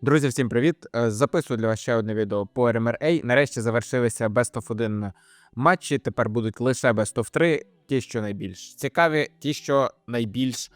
Друзі, всім привіт! Е, Записую для вас ще одне відео по RMRA. Нарешті завершилися Best of 1 матчі. Тепер будуть лише Best of 3, ті, що найбільш цікаві, ті, що найбільш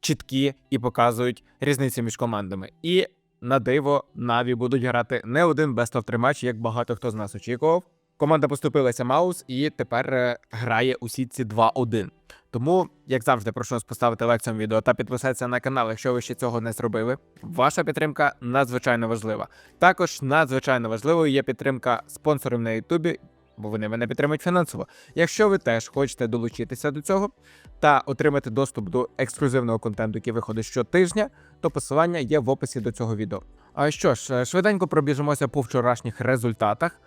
чіткі і показують різницю між командами. І на диво Наві будуть грати не один Best of 3 матч, як багато хто з нас очікував. Команда поступилася Маус і тепер е, грає у сітці 2-1. Тому, як завжди, прошу вас поставити лайк цьому відео та підписатися на канал, якщо ви ще цього не зробили. Ваша підтримка надзвичайно важлива. Також надзвичайно важливою є підтримка спонсорів на Ютубі, бо вони мене підтримують фінансово. Якщо ви теж хочете долучитися до цього та отримати доступ до ексклюзивного контенту, який виходить щотижня, то посилання є в описі до цього відео. А що ж, е, швиденько пробіжимося по вчорашніх результатах.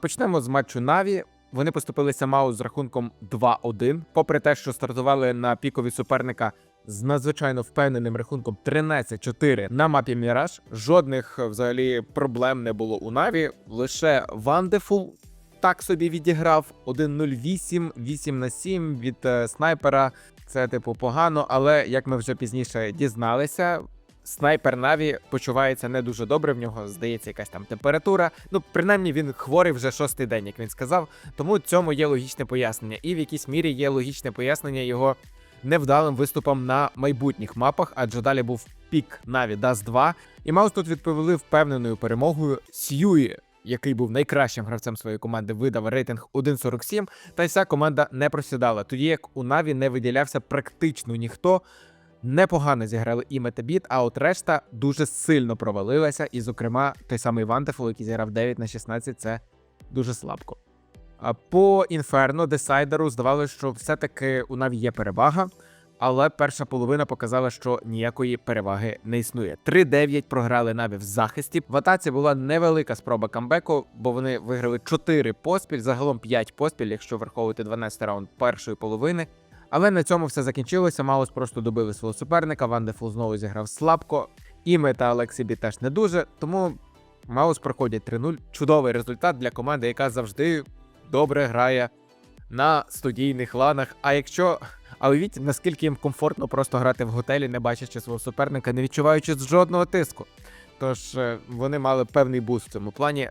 Почнемо з матчу Наві. Вони поступилися Маус з рахунком 2-1, попри те, що стартували на пікові суперника з надзвичайно впевненим рахунком 13-4 на мапі Міраж. Жодних е, взагалі проблем не було у Наві. Лише Вандефул так собі відіграв 1-0-8, 8 на 7 від е, снайпера. Це типу погано, але як ми вже пізніше дізналися. Снайпер Наві почувається не дуже добре. В нього здається якась там температура. Ну, принаймні він хворий вже шостий день, як він сказав. Тому цьому є логічне пояснення. І в якійсь мірі є логічне пояснення його невдалим виступом на майбутніх мапах, адже далі був пік Наві Dust 2. І Маус тут відповіли впевненою перемогою Сьюї, який був найкращим гравцем своєї команди, видав рейтинг 1.47, та й вся команда не просідала. Тоді як у Наві не виділявся практично ніхто. Непогано зіграли і Метабіт, а от решта дуже сильно провалилася. І, зокрема, той самий Вантефул, який зіграв 9 на 16, це дуже слабко. А по інферно десайдеру здавалося, що все-таки у Наві є перевага, але перша половина показала, що ніякої переваги не існує. 3-9 програли Наві в захисті. В атаці була невелика спроба камбеку, бо вони виграли 4 поспіль, загалом 5 поспіль, якщо враховувати 12 раунд першої половини. Але на цьому все закінчилося. Маус просто добили свого суперника. Вандефул знову зіграв слабко. Іме та Алексібі теж не дуже. Тому Маус проходять 3-0. Чудовий результат для команди, яка завжди добре грає на студійних ланах. А якщо. А уявіть, наскільки їм комфортно просто грати в готелі, не бачачи свого суперника, не відчуваючи жодного тиску. Тож е, вони мали певний буст в цьому плані.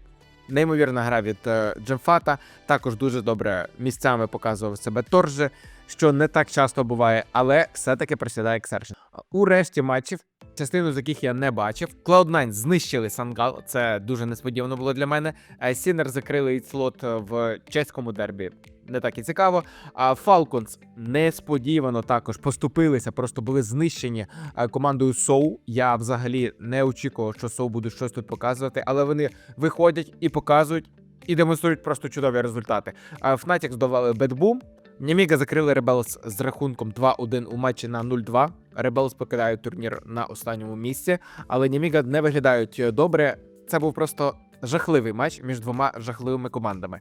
Неймовірна гра від е, Джемфата. Також дуже добре місцями показував себе Торже, що не так часто буває, але все-таки присідає Ексершн. У решті матчів, частину з яких я не бачив, Cloud9 знищили Сангал. Це дуже несподівано було для мене. Е, Сінер закрили слот в чеському дербі. Не так і цікаво. А Falcons несподівано також поступилися, просто були знищені е, командою Соу. Я взагалі не очікував, що Соу буде щось тут показувати, але вони виходять і показують, і демонструють просто чудові результати. Fnatic здолали Bad Німіга закрили Rebels з рахунком 2-1 у матчі на 0-2. Rebels покидають турнір на останньому місці, але Німіга не виглядають добре. Це був просто жахливий матч між двома жахливими командами.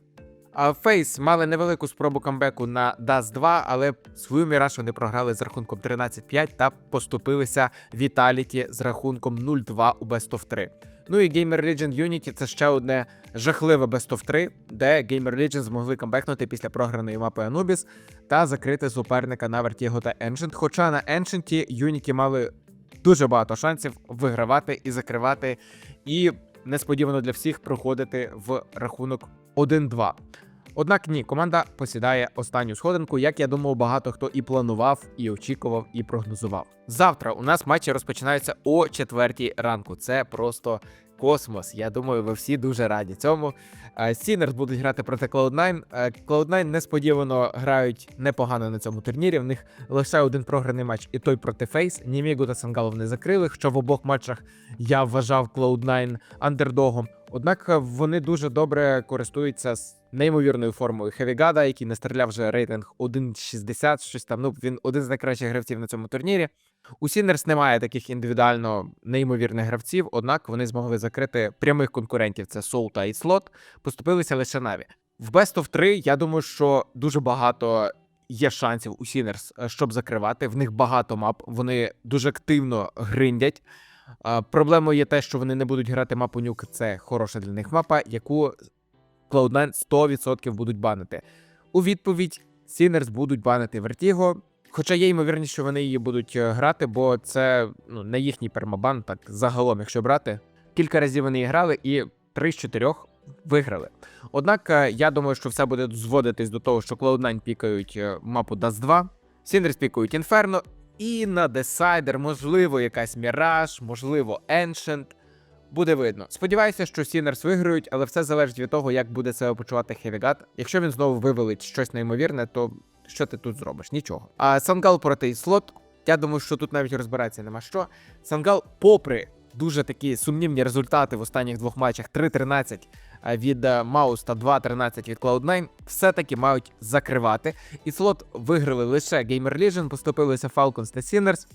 А Фейс мали невелику спробу камбеку на Dust 2, але свою міраж вони програли з рахунком 13-5 та поступилися Віталіті з рахунком 0-2 у Best of 3. Ну і Gamer Legend Unity це ще одне жахливе Best of 3, де Gamer Legend змогли камбекнути після програної мапи Anubis та закрити суперника на Vertigo та Ancient. Хоча на Ancient Unity мали дуже багато шансів вигравати і закривати, і несподівано для всіх проходити в рахунок 1-2. Однак ні, команда посідає останню сходинку, як я думав, багато хто і планував, і очікував, і прогнозував. Завтра у нас матчі розпочинаються о 4 ранку. Це просто космос. Я думаю, ви всі дуже раді цьому. Сінерс будуть грати проти Cloud9. Е, Cloud9 несподівано грають непогано на цьому турнірі. В них лише один програний матч, і той проти Фейс. Німігу та Сангалов не закрили. Що в обох матчах я вважав Cloud9 андердогом. Однак е, вони дуже добре користуються неймовірною формою Хевігада, який не стріляв вже рейтинг 1.60, щось там. Ну він один з найкращих гравців на цьому турнірі. У Сінерс немає таких індивідуально неймовірних гравців, однак вони змогли закрити прямих конкурентів: це Soul та Іслот. Поступилися лише Наві. В Best of 3, я думаю, що дуже багато є шансів у Сінерс, е, щоб закривати. В них багато мап, вони дуже активно гриндять. Проблемою є те, що вони не будуть грати мапу нюк. Це хороша для них мапа, яку Cloud9 100% будуть банити. У відповідь Сінерс будуть банити Vertigo, Хоча є ймовірність, що вони її будуть е, грати, бо це ну, не їхній пермабан, так загалом, якщо брати. Кілька разів вони грали і 3 з 4 виграли. Однак е, я думаю, що все буде зводитись до того, що Cloud9 пікають е, мапу Dust 2, Сіндерс пікають Inferno, і на Decider, можливо, якась Mirage, можливо, Ancient. Буде видно. Сподіваюся, що Сінерс виграють, але все залежить від того, як буде себе почувати Хевігат. Якщо він знову вивелить щось неймовірне, то що ти тут зробиш? Нічого. А Сангал проти слот. Я думаю, що тут навіть розбиратися нема що. Сангал, попри дуже такі сумнівні результати в останніх двох матчах 3-13 від е, Маус та 2-13 від Cloud9, все-таки мають закривати. І слот виграли лише Gamer Legion, поступилися Falcons та Sinners.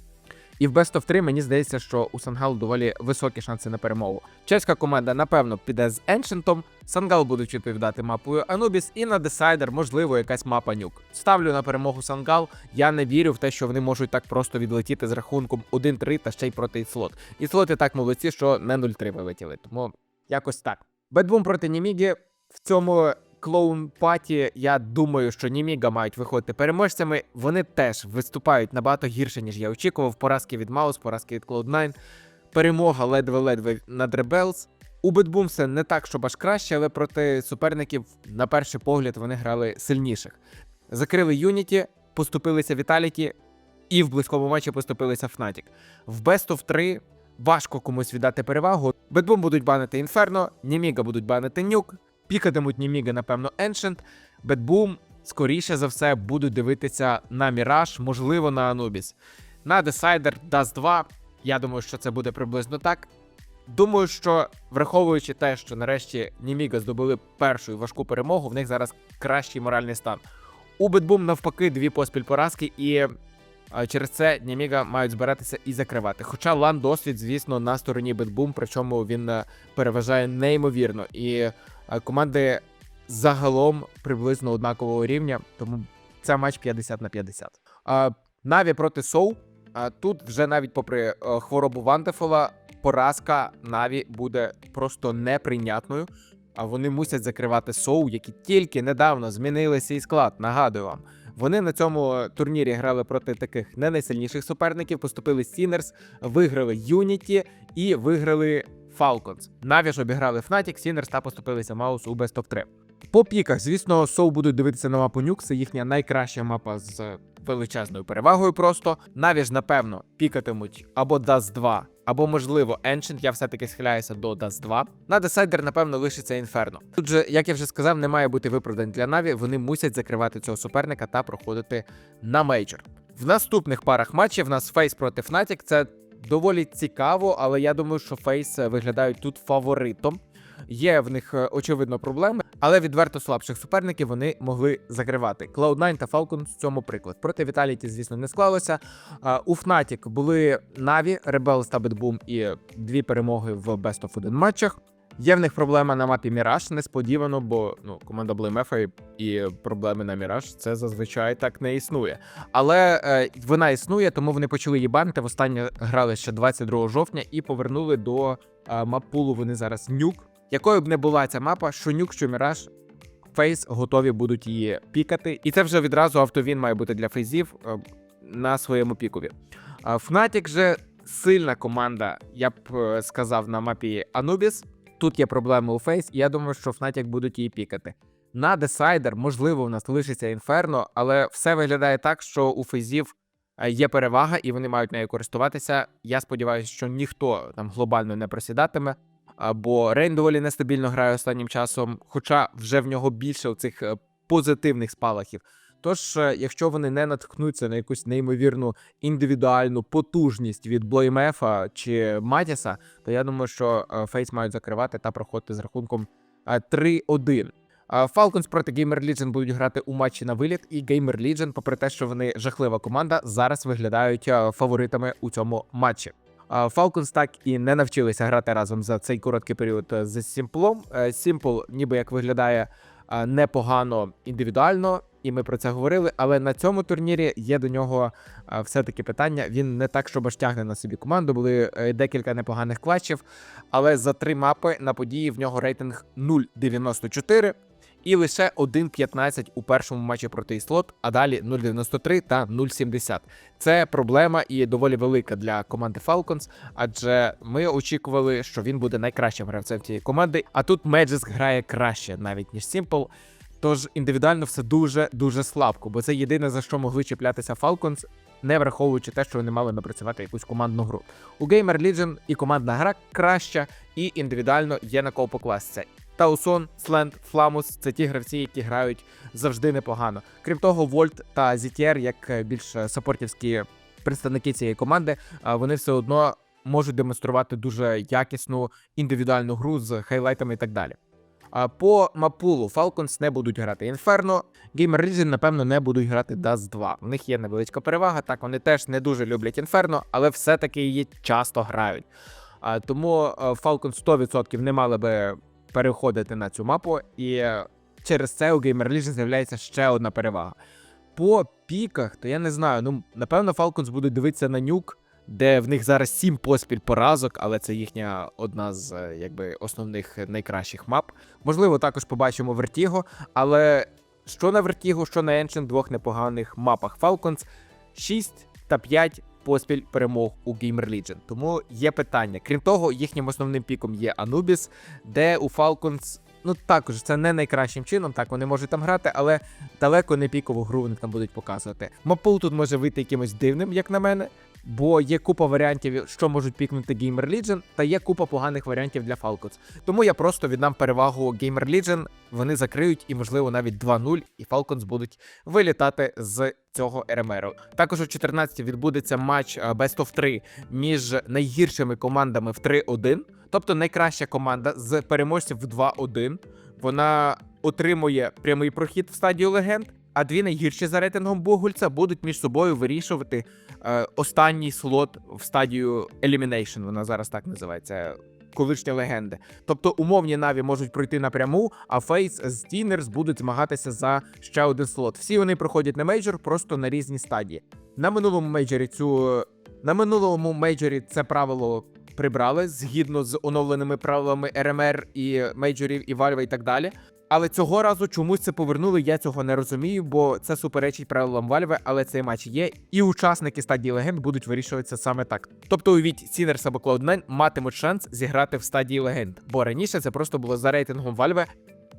І в Best of 3 мені здається, що у Сангал доволі високі шанси на перемогу. Чеська команда, напевно, піде з Еншентом. Сангал будуть відповідати мапою Anubis, і на Decider, можливо, якась мапа нюк. Ставлю на перемогу Сангал. Я не вірю в те, що вони можуть так просто відлетіти з рахунком 1-3 та ще й проти Іслот. Іслот і так молодці, що не 0-3 вилетіли. Тому якось так. Бетбум проти Німіги в цьому клоун паті. Я думаю, що Німіга мають виходити переможцями. Вони теж виступають набагато гірше, ніж я очікував. Поразки від Маус, поразки від Cloud9. Перемога ледве-ледве над Rebels. У Бетбум все не так, щоб аж краще, але проти суперників, на перший погляд, вони грали сильніших. Закрили Юніті, поступилися Віталіті, і в близькому матчі поступилися Fnatic. В Best of 3 важко комусь віддати перевагу. Бетбум будуть банити Інферно, Німіга будуть банити Нюк, пікатимуть Німіга, напевно, Ancient. Бетбум, скоріше за все, будуть дивитися на Міраж, можливо, на Анубіс. На Decider Dust 2. Я думаю, що це буде приблизно так. Думаю, що враховуючи те, що нарешті Німіга здобули першу і важку перемогу, в них зараз кращий моральний стан. У Бетбум навпаки дві поспіль поразки, і через це Німіга мають збиратися і закривати. Хоча лан досвід, звісно, на стороні Бетбум, причому він е, переважає неймовірно. І е, команди загалом приблизно однакового рівня, тому це матч 50 на 50. Наві проти Соу. А тут вже навіть попри е, хворобу Вандефола, поразка Наві буде просто неприйнятною. А вони мусять закривати Соу, які тільки недавно змінили свій склад. Нагадую вам. Вони на цьому турнірі грали проти таких не найсильніших суперників. Поступили Сінерс, виграли Юніті і виграли Falcons. Наві ж обіграли Fnatic, Сінерс та поступилися Маус у Best of 3. По піках, звісно, Соу будуть дивитися на мапу Нюк. Це їхня найкраща мапа з величезною перевагою. Просто Наві ж, напевно, пікатимуть або Dust 2, або, можливо, Ancient. Я все-таки схиляюся до Dust 2. На Decider, напевно, лишиться Inferno. Тут же, як я вже сказав, не має бути виправдань для Наві. Вони мусять закривати цього суперника та проходити на мейджор. В наступних парах матчів в нас Фейс проти Fnatic. Це доволі цікаво, але я думаю, що Фейс виглядають тут фаворитом. Є в них е, очевидно проблеми, але відверто слабших суперників вони могли закривати. Cloud9 та Falcons в цьому приклад. Проти Vitality, звісно, не склалося. У Fnatic були Na'Vi, Rebels та Bad і дві перемоги в Best of 1 матчах. Є в них проблема на мапі Міраж, несподівано, бо ну, команда BlameF і проблеми на Міраж це зазвичай так не існує. Але е, вона існує, тому вони почали її банити. Востаннє грали ще 22 жовтня і повернули до е, мапулу. Вони зараз нюк. Якою б не була ця мапа, що нюк, що Міраж, Фейс готові будуть її пікати. І це вже відразу автовін має бути для фейзів е, на своєму пікові. А Fnatic же сильна команда, я б е, сказав, на мапі Anubis. Тут є проблеми у Фейс, і я думаю, що Fnatic будуть її пікати. На Decider, можливо, у нас лишиться Інферно, але все виглядає так, що у фейзів е, є перевага, і вони мають нею користуватися. Я сподіваюся, що ніхто там глобально не просідатиме. Бо Рейн доволі нестабільно грає останнім часом, хоча вже в нього більше цих позитивних спалахів. Тож, е, якщо вони не наткнуться на якусь неймовірну індивідуальну потужність від Блоймефа чи Матіса, то я думаю, що е, Фейс мають закривати та проходити з рахунком е, 3-1. А Falcons проти Gamer Legion будуть грати у матчі на виліт, і Gamer Legion, попри те, що вони жахлива команда, зараз виглядають е, фаворитами у цьому матчі. Falcons так і не навчилися грати разом за цей короткий період е, з Сімплом. Сімпл, ніби як виглядає е, непогано індивідуально, і ми про це говорили. Але на цьому турнірі є до нього все-таки питання. Він не так, щоб аж тягне на собі команду. Були е, декілька непоганих клатчів, але за три мапи на події в нього рейтинг 0,94. і лише 1.15 у першому матчі проти Іслот, а далі 0.93 та 0.70. Це проблема і доволі велика для команди Falcons, адже ми очікували, що він буде найкращим гравцем цієї команди. А тут Magic грає краще навіть ніж Simple. Тож індивідуально все дуже дуже слабко, бо це єдине за що могли чіплятися Falcons, не враховуючи те, що вони мали напрацювати якусь командну гру. У Gamer Legion і командна гра краща, і індивідуально є на кого покластися. Таусон, Сленд, Фламус це ті гравці, які грають завжди непогано. Крім того, Вольт та ZTR, як е, більш е, саппортівські представники цієї команди, вони все одно можуть демонструвати дуже якісну індивідуальну гру з хайлайтами і так далі. По мапулу Falcons не будуть грати Inferno, Gamer Legion, напевно, не будуть грати Dust 2. У них є невеличка перевага, так вони теж не дуже люблять Inferno, але все-таки її часто грають. Тому е, Falcons 100% не мали би переходити на цю мапу, і через це у Gamer Legion з'являється ще одна перевага. По піках, то я не знаю. Ну, напевно, Falcons будуть дивитися на нюк, де в них зараз сім поспіль поразок, але це їхня одна з е, якби основних е, найкращих мап. Можливо, також побачимо Vertigo, але що на Vertigo, що на Ancient, двох непоганих мапах Falcons 6 та 5 поспіль перемог у Gamer Legion. Тому є питання. Крім того, їхнім основним піком є Anubis, де у Falcons. Ну також це не найкращим чином, так вони можуть там грати, але далеко не пікову гру вони там будуть показувати. Мапул тут може вийти якимось дивним, як на мене, бо є купа варіантів, що можуть пікнути Gamer Legion, та є купа поганих варіантів для Falcons. Тому я просто віддам перевагу Gamer Legion, вони закриють і, можливо, навіть 2-0, і Falcons будуть вилітати з цього РМРу. Також о 14 відбудеться матч е, Best of 3 між найгіршими командами в 3-1. Тобто найкраща команда з переможців в 2-1. Вона отримує прямий прохід в стадію легенд. А дві найгірші за рейтингом Богульця будуть між собою вирішувати е, останній слот в стадію Elimination, Вона зараз так називається. Колишня легенди. Тобто умовні Наві можуть пройти напряму, а Фейс з Тінерс будуть змагатися за ще один слот. Всі вони проходять на мейджор, просто на різні стадії. На минулому мейджорі цю на минулому мейджорі це правило прибрали згідно з оновленими правилами РМР і мейджорів, і Valve і так далі. Але цього разу чомусь це повернули, я цього не розумію, бо це суперечить правилам Вальве, але цей матч є, і учасники стадії легенд будуть вирішуватися саме так. Тобто, увіть Сінерс або Cloud9 матимуть шанс зіграти в стадії легенд, бо раніше це просто було за рейтингом Вальве,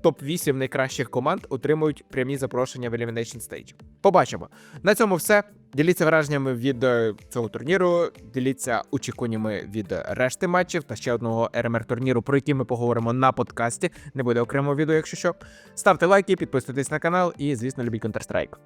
топ-8 найкращих команд отримують прямі запрошення в Elimination Stage. Побачимо. На цьому все. Діліться враженнями від е, цього турніру. Діліться очікуваннями від решти матчів та ще одного РМР турніру, про який ми поговоримо на подкасті. Не буде окремого відео, якщо що. Ставте лайки, підписуйтесь на канал і, звісно, любіть Counter-Strike.